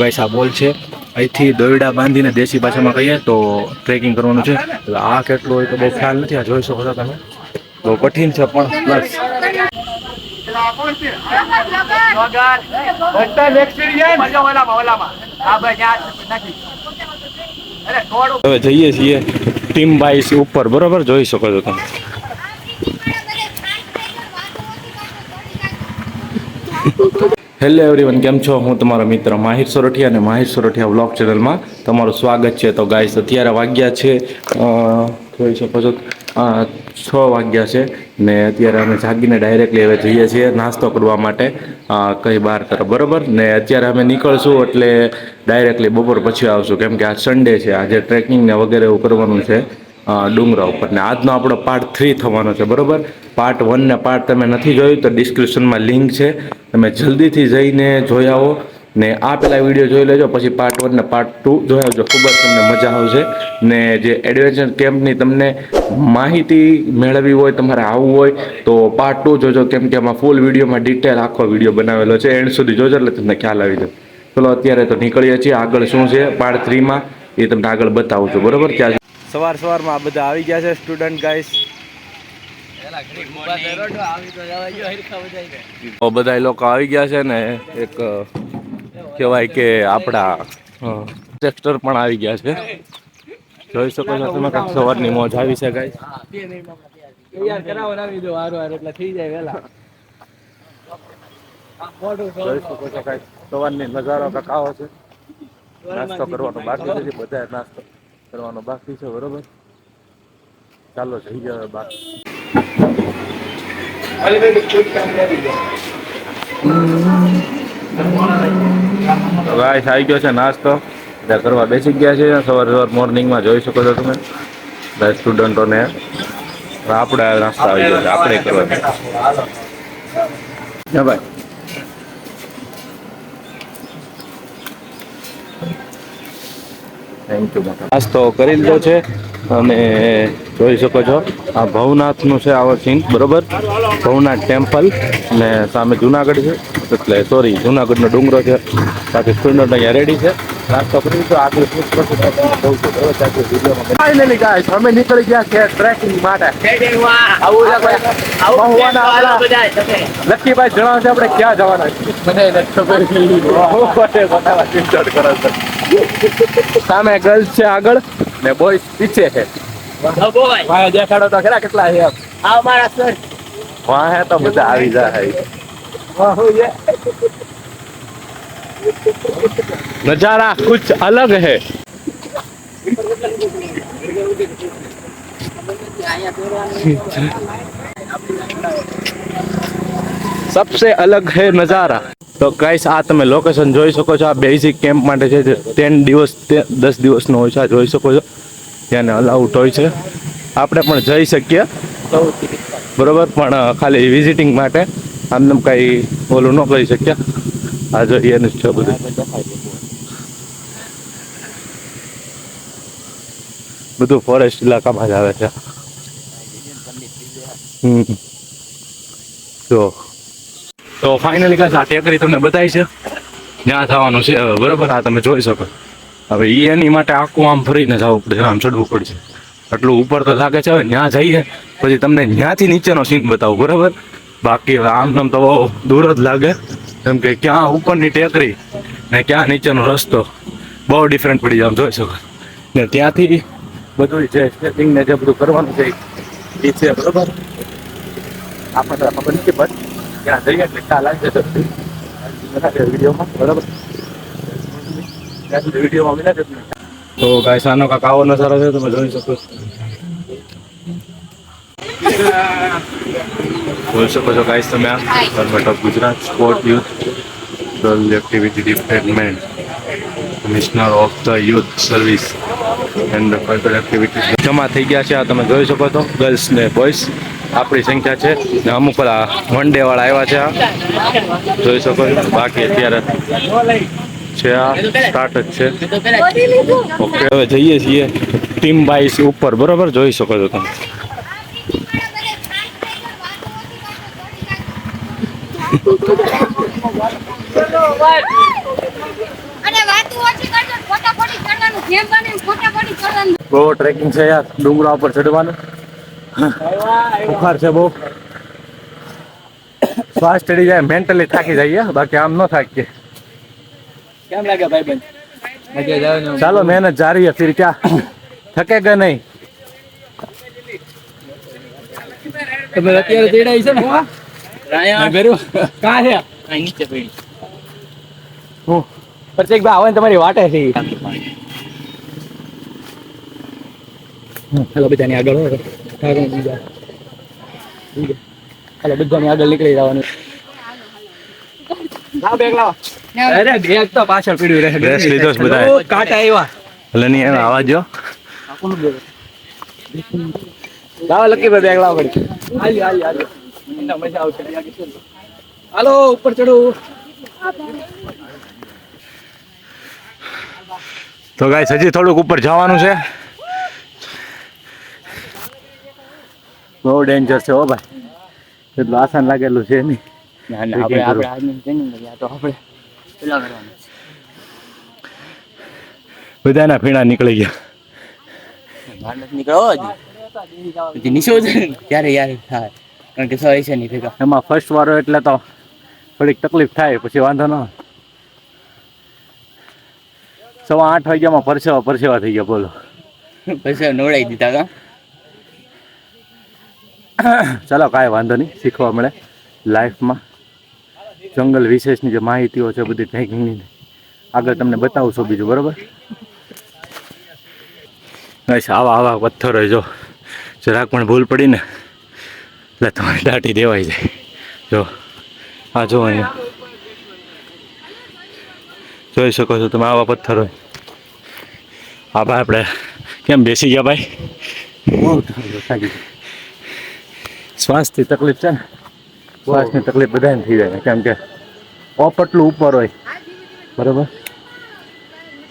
Guys બોલ છે. અહીંથી દોરડા બાંધીને દેશી ભાષામાં કહીએ તો ટ્રેકિંગ કરવાનું છે. આ કેટલું હોય તો બહુ ખ્યાલ નથી, આ જોઈ શકો છો તમે. બહુ કઠિન છે, પણ પ્લસ હવે જઈએ છીએ ટીમ બાઈસ ઉપર, બરોબર? જોઈ શકો છો તમે. હેલો એવરીવન કેમ છો? હું તમારો મિત્ર માહિર સોરઠિયા અને માહિર સોરઠિયા વ્લોગ ચેનલમાં તમારું સ્વાગત છે. તો ગાઈસ અત્યારે વાગ્યા છે જોઈ શકો છો છ વાગ્યા છે ને અત્યારે અમે જાગીને ડાયરેક્ટલી હવે જઈએ છીએ નાસ્તો કરવા માટે કઈ બહાર તરફ, બરોબર? ને અત્યારે અમે નીકળશું એટલે ડાયરેક્ટલી બપોર પછી આવશું. કેમ કે આ સન્ડે છે, આજે ટ્રેકિંગ ને વગેરે એવું કરવાનું છે. ડુંગરા ઉપર. ને આજનો આપણો પાર્ટ થ્રી થવાનો છે, બરોબર? પાર્ટ વન ને પાર્ટ તમે નથી જોયું તો ડિસ્ક્રિપ્શનમાં લિંક છે. તમે જલ્દીથી જઈને જોઈ આવો. ને આ પેલા વીડિયો જોઈ લેજો, પછી પાર્ટ વન ને પાર્ટ ટુ જોઈ આવજો. ખૂબ જ તમને મજા આવશે. ને જે એડવેન્ચર કેમ્પની તમને માહિતી મેળવવી હોય, તમારે આવવું હોય, તો પાર્ટ ટુ જોજો કેમ કે આમાં ફૂલ વિડીયોમાં ડિટેલ આખો વીડિયો બનાવેલો છે. એન્ડ સુધી જોજો એટલે તમને ખ્યાલ આવી જાય. ચલો, અત્યારે તો નીકળીએ છીએ. આગળ શું છે? પાર્ટ થ્રીમાં એ તમને આગળ બતાવું છું. બરોબર? ત્યાં સવાર સવારમાં આ બધા આવી ગયા છે સ્ટુડન્ટ ગાઈસ બધા લોકો આવી ગયા છે ને, એક કહેવાય કે આપણા ટ્રેક્ટર પણ આવી ગયા છે. જોઈ શકો છો તમે કાંઈક સવારની મોજ આવી છે કાંઈક સવારની નજારો કાંઈક આવો છે. નાસ્તો કરવાનો બાકી બધા નાસ્તો કરવાનો બાકી છે બરોબર? ચાલો થઈ ગયો બાકી. ગાઈસ આવી ગયો છે નાસ્તો. બધા કરવા બેસી ગયા છે. સવાર સવાર મોર્નિંગમાં જોઈ શકો છો તમે. બધા સ્ટુડન્ટોને. આપણે નાસ્તા આવી ગયો છે. આપણે કરવા ભાઈ. થેન્ક યુ મોટા નાસ્તો કરી લીધો છે. અને જોઈ શકો છો. આ ભવનાથનું છે આવો સીન બરોબર? ભવનાથ ટેમ્પલ ને સામે જુનાગઢ છે. એટલે સોરી જુનાગઢનો ડુંગરો છે. બાકી સ્ટુડન્ટ અહીંયા રેડી છે. નાસ્તો કરી આગળ તે વિડીયોમાં ફાઇનલી ગાઈસ અમે નીકળી ગયા છે ટ્રેકિંગ માટે લક્કીભાઈ જણાવો છે આપણે ક્યાં જવાના છે. બતાવવા ચિંતા કરો છો સામે ગર્લ્સ છે આગળ ને બોયસ પીછે છે વાહે દેખાડો તો ખરા કેટલા છે એમ વાહે તો બધા આવી જાય નજારા कुछ अलग है सबसे अलग है નજારા તો ગાઈસ આ તમે લોકેશન જોઈ શકો છો. આ બેઝિક કેમ્પ માટે છે જે ટેન દિવસ દસ દિવસનો હોય છે. આ જોઈ શકો છો. ત્યાં અલાઉટ હોય છે. આપણે પણ જઈ શકીએ. બરોબર? પણ ખાલી વિઝિટિંગ માટે આમને કાંઈ ઓલું ન કરી શકીએ. આ જોઈએ એનું જ છે બધું. બધું ફોરેસ્ટ ઇલાકામાં જ આવે છે. હમ. તો તો ફાઇનલી કાંઈ આ ટેકરી તમને બતાવી છે. જ્યાં થવાનું છે. હવે બરોબર આ તમે જોઈ શકો. હવે ઈ એની માટે આખું આમ ફરીને જવું પડશે આમ ચડવું પડશે. આટલું ઉપર તો લાગે છે. હવે ત્યાં જઈએ. પછી તમને ત્યાંથી નીચેનો સીન બતાવું. બરોબર? બાકી આમ નામ તો દૂર જ લાગે. કેમ કે ક્યાં ઉપરની ટેકરી ને ક્યાં નીચેનો રસ્તો બહુ ડિફરન્ટ પડી જાય. આમ જોઈ શકો. ને ત્યાંથી બધું જે સ્કેટિંગ ને જે બધું કરવાનું છે એ છે. બરોબર? આપણને ખબર નથી બસ જતું તો ગાય સાનો કાકાઓ નજારો છે તમે જોઈ શકો જોઈ શકો છો ગાઈસ તમે આ government of Gujarat sport youth girl activity department commissioner of the youth service and further activity જમા થઈ ગયા છે આ તમે જોઈ શકો છો ગર્લ્સ ને બોયઝ આપણી સંખ્યા છે. ને અમુક પેલા વન ડે વાળા આવ્યા છે આ. જોઈ શકો છો. બાકી અત્યારે છે આ સ્ટાર્ટ જ છે. ઓકે હવે જઈએ છીએ ટીમ બાઈસ ઉપર. બરોબર? જોઈ શકો છો તમે. બહુ ટ્રેકિંગ છે યાર. ડુંગરા ઉપર ચડવાનું બુખાર છે બહુ શ્વાસ ચડી જાય મેન્ટલી થાકી જઈએ બાકી આમ ન થાકીએ કેમ લાગે ભાઈ ચાલો મહેનત જારી હે ફિર ક્યાં થકે કે નહીં તમે અત્યારે તેડાઈ છે ને રાયા ગરુ કા છે અહીં નીચે પડી હું પ્રત્યેક ભાઈ આવે તમારી વાટે છે હેલો બધાની આગળ હોય આગળ બીજા. હેલો બધાની આગળ નીકળી જવાનું. લાવ બેગ લાવ. અરે બેગ તો પાછળ પડ્યું રહે. ડ્રેસ લીધો છે. બધા ઓ, આવ્યા. એટલે નહીં એનો આવાજ જો. લાવ લકી બેગ લાવ પડી હાલી હાલી હાલી મને મજા આવશે હાલો ઉપર ચડો. તો ગાઈસ હજી થોડુંક ઉપર જવાનું છે. બહુ ડેન્જર છે હો ભાઈ. એટલું આસાન લાગેલું છે નહીં ના ના, આપણે- આપણે આજની ટ્રેનિંગ કરી તો આપણે પેલા કરવાનું બધાના ફીણા નીકળી ગયા. માનસ નીકળો જ પછી ત્યારે યાર થાય. કારણ કે સવાય છે નહીં ભેગા. એમાં ફર્સ્ટ વારો એટલે તો થોડીક તકલીફ થાય પછી વાંધો ન સવા આઠ વાગ્યામાં પરસેવા પરસેવા થઈ ગયા બોલો. પરસેવા નવડાવી દીધા કા ચાલો, કાંઈ વાંધો નહીં. શીખવા મળે લાઈફમાં. જંગલ વિશેષની જે માહિતીઓ છે, બધી ટ્રેકિંગની આગળ તમને બતાવું છું બીજું, બરાબર? આવા આવા પથ્થરો જો. જરાક પણ ભૂલ પડી ને, એટલે તમારે દાટી દેવાઈ જાય જો, આ જો અહીંયા. જોઈ શકો છો તમે આવા પથ્થરો. આ ભાઈ આપણે. કેમ બેસી ગયા ભાઈ? શ્વાસથી તકલીફ છે ને? શ્વાસની તકલીફ બધાને થઈ જાય. કેમ કે ઓપટલું ઉપર હોય. બરાબર?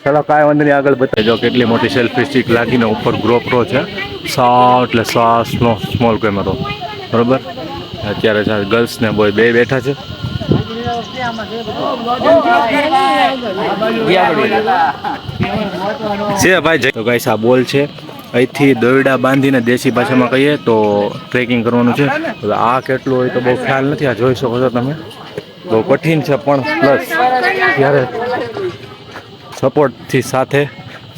ચાલો કાંઈ વાંધો નહીં આગળ બતાવી. જો કેટલી મોટી સેલ્ફી સ્ટિક લાગીને ઉપર ગ્રોપરો છે. સા એટલે શ્વાસનો સ્મોલ કેમેરો બરોબર? અત્યારે છે ગર્લ્સ ને બોય બે બેઠા છે. છે ભાઈ તો ગાઈસ આ બોલ છે. અહીંથી દોરડા બાંધીને દેશી ભાષામાં કહીએ તો ટ્રેકિંગ કરવાનું છે. આ કેટલું હોય તો બહુ ખ્યાલ નથી, આ જોઈ શકો છો તમે. બહુ કઠિન છે, પણ પ્લસ ત્યારે સપોર્ટથી સાથે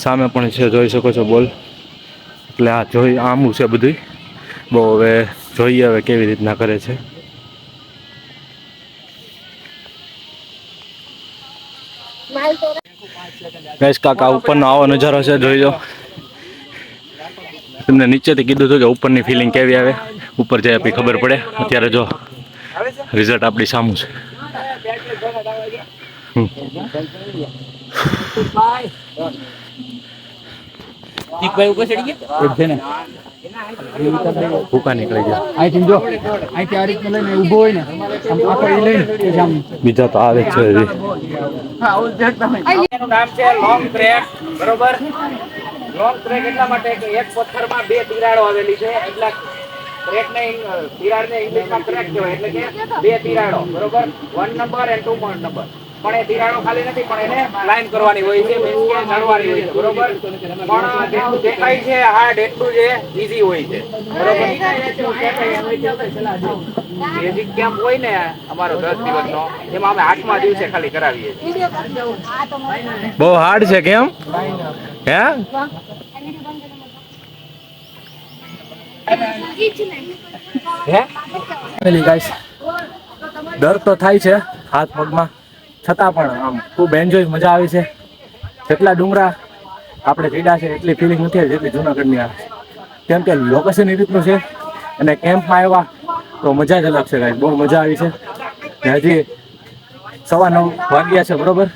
સામે પણ છે, જોઈ શકો છો બોલ. એટલે આ જોઈ આમું છે બધું બહુ હવે જોઈએ હવે કેવી રીતના કરે છે. ગેસ કાકા, ઉપરનો આવો નજારો છે, જોઈ લો. તમને નીચેથી કીધું હતું કે ઉપરની ફિલિંગ કેવી આવે? ઉપર જાય આપણી ખબર પડે. અત્યારે જો રિઝલ્ટ આપણી સામું છે. બીજા તો આવે છે હજી. એનું નામ છે લોંગ ટ્રેક બરોબર? લોંગ ટ્રેક એટલા માટે કે એક પથ્થરમાં બે તિરાડો આવેલી છે. એટલે ટ્રેક ને તિરાડ ને ઇંગ્લિશમાં ટ્રેક કહેવાય. એટલે કે બે તિરાડો. બરોબર? One number and two number પણ એ તિરાડો ખાલી નથી પણ એને લાઈન કરવાની હોય છે કે ચડવાની હોય છે બરોબર? પણ જેટલું દેખાય છે હાર્ડ એટલું જ ઈઝી હોય છે બરોબર? બેઝિક કેમ્પ હોય ને અમારો દસ દિવસનો એમાં અમે આઠમા દિવસે ખાલી કરાવીએ છીએ. બહુ હાર્ડ છે કેમ? હે? ગાઈસ ડર તો થાય છે હાથ પગમાં. છતાં પણ આમ ખૂબ એન્જોય મજા આવી છે. જેટલા ડુંગરા આપણે ચડ્યા છે, એટલી ફિલિંગ નથી આવી જેટલી જૂનાગઢની આવે કેમ કે લોકેશન એ રીતનું છે અને કેમ્પમાં આવ્યા તો મજા જ અલગ છે કાંઈ બહુ મજા આવી છે. હજી સવા નવ વાગ્યા છે, બરોબર?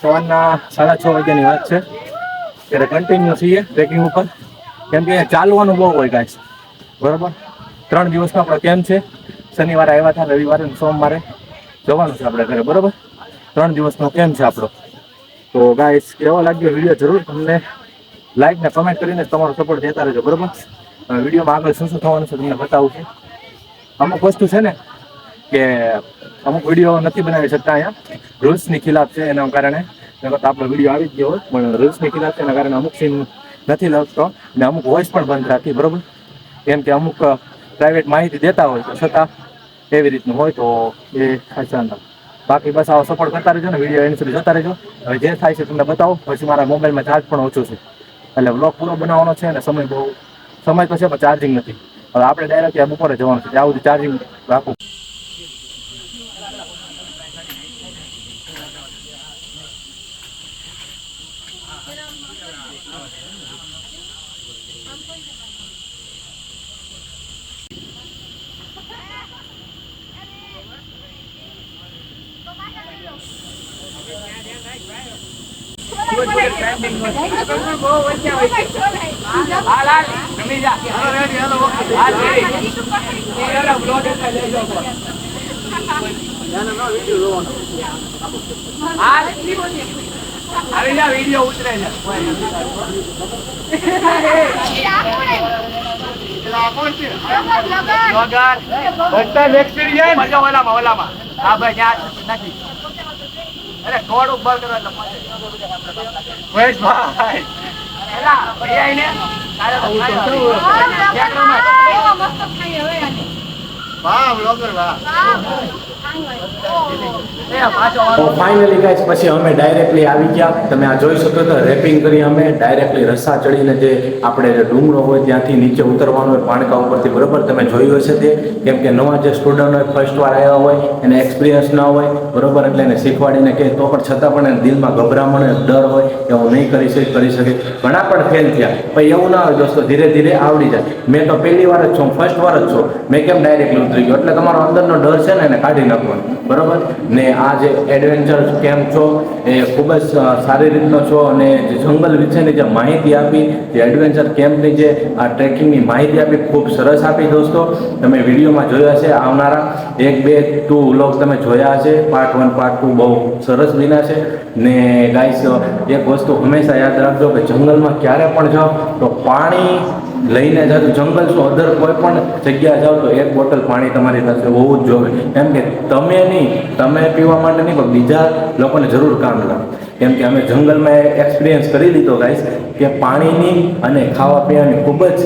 સવારના સાડા છ વાગ્યાની વાત છે. ત્યારે કન્ટિન્યુ છીએ ટ્રેકિંગ ઉપર. કેમ કે ચાલવાનું બહુ હોય ગાઈસ બરોબર? ત્રણ દિવસનો આપણો કેમ્પ છે. શનિવારે આવ્યા હતા, રવિવારે સોમવારે જવાનું છે આપણે ઘરે, બરોબર? ત્રણ દિવસનો કેમ છે આપણો. તો ગાઈસ કેવો લાગ્યો વીડિયો જરૂર તમને લાઈક ને કમેન્ટ કરીને તમારો સપોર્ટ દેતા રહેજો, બરોબર? વિડીયોમાં આગળ શું શું થવાનું છે તમને બતાવું છું. અમુક વસ્તુ છે ને કે અમુક વીડિયો નથી બનાવી શકતા અહીંયા. રૂલ્સની ખિલાફ છે એના કારણે. આપણો વીડિયો આવી જ ગયો હોય, પણ રૂલ્સની ખિલાફ છે એના કારણે અમુક સીન નથી લખતો ને અમુક વોઇસ પણ બંધ રાખી, બરોબર? કેમ કે અમુક પ્રાઇવેટ માહિતી દેતા હોય, તો છતાં એવી રીતનું હોય તો એ ખાસા ના બાકી બસ આવો સપોર્ટ કરતા રહેજો ને વીડિયો એન્ડ સુધી જોતા રહેજો. હવે જે થાય છે તમને બતાવો, પછી મારા મોબાઈલમાં ચાર્જ પણ ઓછો છે. એટલે બ્લોગ પૂરો બનાવવાનો છે અને સમય બહુ, સમય તો છે, પણ ચાર્જિંગ નથી. હવે આપણે ડાયરેક્ટ બપોરે જવાનું છે, ત્યાં સુધી ચાર્જિંગ રાખવું હાલ હાલ જમી જા હાલ રેડી એનો બ્લોગ એટલે લેજો હાલ આવી જા વિડિયો ઉતરે છે વગર બધા એક્સપિરિયન્સ ઓલામાં ઓલામાં. હા ભાઈ ત્યાં નથી. અરે થોડુંક બળ કરો એટલે મજા વૈશભાઈ એલા ભાઈ આઈને તારે તો ખાઈ તો ફાઇનલી ગાઈસ પછી અમે ડાયરેક્ટલી આવી ગયા. તમે આ જોઈ શકો તો રેપિંગ કરી અમે ડાયરેક્ટલી રસ્તા ચડીને જે આપણે જે ડુંગરો હોય ત્યાંથી નીચે ઉતરવાનું હોય, પાણકા ઉપરથી, બરોબર? તમે જોયું હશે તે? કેમ કે નવા જે સ્ટુડન્ટ હોય ફર્સ્ટ વાર આવ્યા હોય, એને એક્સપિરિયન્સ ના હોય, બરોબર? એટલે એને શીખવાડીને કે તો પણ છતાં પણ એને દિલમાં ગભરામણ, ડર હોય હું નહીં કરી શકે કરી શકે. ઘણા પણ ફેલ થયા. પણ એવું ના હોય દોસ્તો, ધીરે ધીરે આવડી જાય. મેં તો પહેલી વાર જ છું ફર્સ્ટ વાર જ છું. મેં કેમ ડાયરેક્ટલી ઉતરી ગયો? એટલે તમારો અંદરનો ડર છે ને, એને કાઢી નાખવાનો બરાબર? ને આ જે એડવેન્ચર કેમ્પ છો? એ ખૂબ જ સારી રીતનો છો અને જે જંગલ વિશેની જે માહિતી આપી, જે એડવેન્ચર કેમ્પની જે આ ટ્રેકિંગની માહિતી આપી, ખૂબ સરસ આપી દોસ્તો. તમે વિડીયોમાં જોયા છે આવનારા એક, બે, ટુ વ્લોગ તમે જોયા હશે. પાર્ટ વન પાર્ટ ટુ બહુ સરસ વિના છે. ને ગાઈસ એક વસ્તુ હંમેશા યાદ રાખજો કે જંગલમાં ક્યારે પણ જાઓ તો પાણી લઈને જાઓ જંગલ શું અધર કોઈ પણ જગ્યા જાઓ તો એક બોટલ પાણી તમારી પાસે હોવું જ જોઈએ કેમ કે તમે નહીં, તમે પીવા માટે નહીં, પણ બીજા લોકોને જરૂર કામ લાગે. કેમ કે અમે જંગલમાં એક્સપિરિયન્સ કરી લીધો ગાઈસ કે પાણીની અને ખાવા પીવાની ખૂબ જ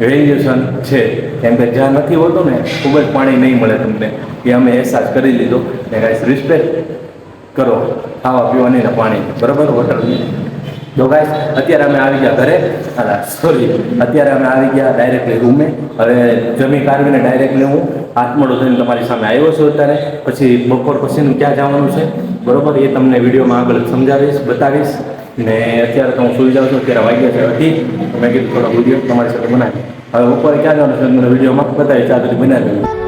વેલ્યુશન છે. કેમ કે જ્યાં નથી હોતું ને, ખૂબ જ પાણી નહીં મળે તમને. એ અમે અહેસાસ કરી લીધો. ને ગાઈસ રિસ્પેક્ટ કરો. ખાવા પીવાની ને પાણી બરાબર હોટલની તો ગાઈસ અત્યારે અમે આવી ગયા ઘરે. સોરી અત્યારે અમે આવી ગયા ડાયરેક્ટલી રૂમે હવે જમી કાઢવીને ડાયરેક્ટલી હું હાથમોડું થઈને તમારી સામે આવ્યો છું અત્યારે. પછી બપોર પછીનું ક્યાં જવાનું છે? બરોબર? એ તમને વિડીયોમાં આગળ સમજાવીશ, બતાવીશ. ને અત્યારે તો હું સુઈ જાઉં છું, અત્યારે વાગ્યા છે અઢી. તો મેં કીધું થોડો વીડિયો તમારી સાથે બનાવી. હવે બપોરે ક્યાં જવાનું છે? તમને વિડીયોમાં બતાવીશ આ બધી બનાવી